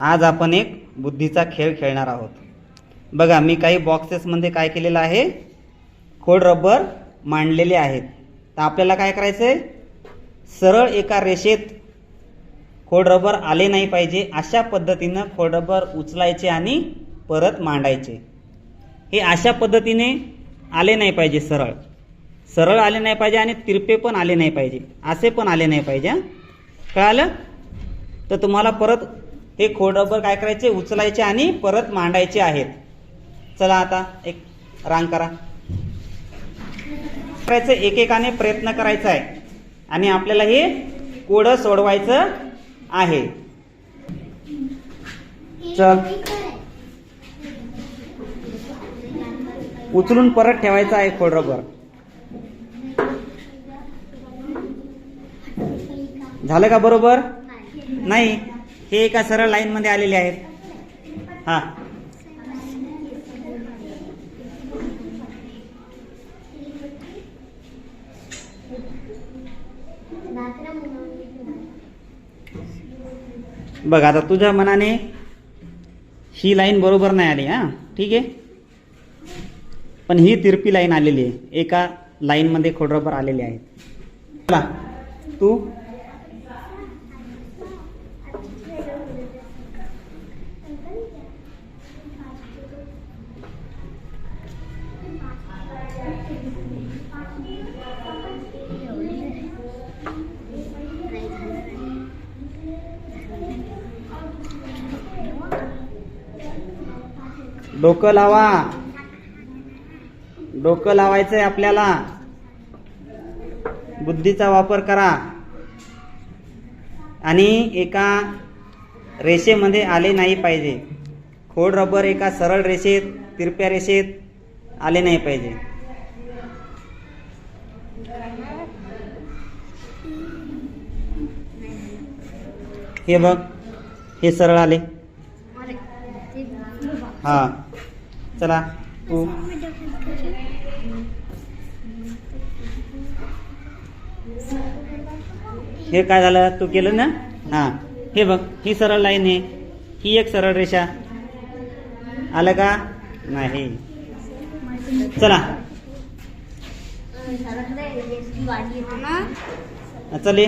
आज आपण एक बुद्धीचा खेळ खेळणार आहोत. बघा मी काही बॉक्सेसमध्ये काय केलेलं आहे? खोड रबर मांडलेले आहेत. तर आपल्याला काय करायचं आहे सरळ एका रेषेत खोड रबर आले नाही पाहिजे अशा पद्धतीनं खोड रबर उचलायचे आणि परत मांडायचे. हे अशा पद्धतीने आले नाही पाहिजे सरळ. सरळ आले नाही पाहिजे आणि तिरपे पण आले नाही पाहिजे. असे पण आले नाही पाहिजे कळालं? तर तुम्हाला परत हे खोड रबर काय करायचे? उचलायचे आणि परत मांडायचे आहेत. चला आता एक रांग करा. करायचं एकेकाने प्रयत्न करायचा आहे. आणि आपल्याला हे कोडं सोडवायचं आहे. चल. उचलून परत ठेवायचं आहे खोड रबर झालं का बरोबर? नाही. हे एका सरळ लाईन मध्ये आलेले आहेत. हा. बघ आता तुझ्या मनाने ही लाईन बरोबर नाही आली हा. ठीक आहे? पण ही तिरपी लाईन आलेली आहे. एका लाईन मध्ये खोडरबर आलेले आहेत. चला तू? डोकं लावा. डोकं लावायचंय आपल्याला. बुद्धीचा वापर करा. आणि एका रेषेमध्ये आले नाही पाहिजे. खोड रबर एका सरळ रेषेत तिरप्या रेषेत आले नाही पाहिजे. हे बघ हे सरळ आले. हा. चला. तू. हे काय झालं? तू केलं ना? हा. हे बघ ही सरळ लाईन आहे. ही एक सरळ रेषा. आलं का? नाही. चला. चल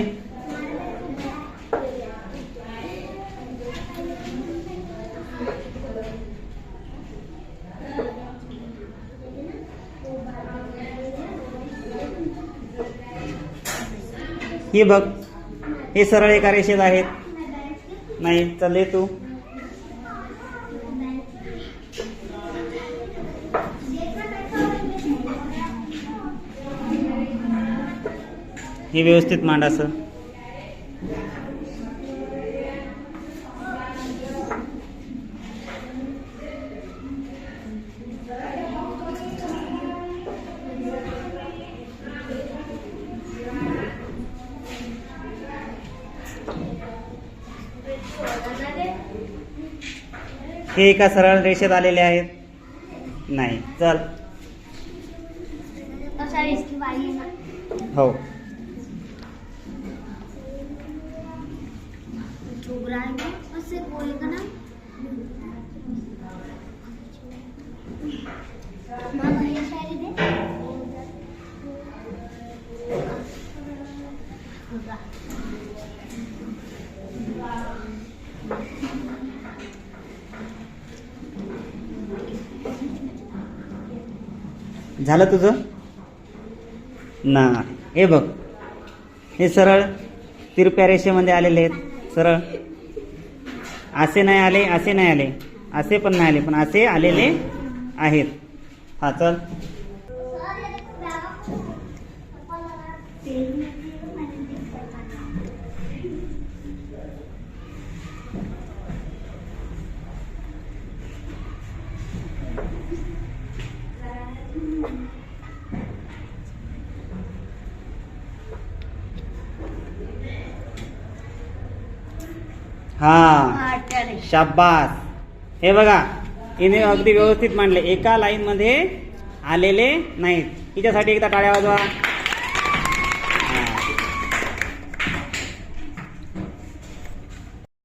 ही बघ. हे सरळ एका रेषेत आहेत. नाही चालले तू. हे व्यवस्थित मांडाचं हे एका सरळ रेषेत आलेले आहेत. नाही चल. हो असे बोलेगा ना मामा हे शायरी दे झालं तुझं? ना हे बघ. हे सरळ. तिरप्या रेषेमध्ये आलेले आहेत. सरळ. असे नाही आले असे नाही आले. असे पण नाही आले पण असे आलेले आहेत. हा चल. हा. शाबास. हे बघा हिने अगदी व्यवस्थित मांडले. एका लाईन मध्ये आलेले नाहीत. हिच्यासाठी एकदा टाळ्या वाजवा.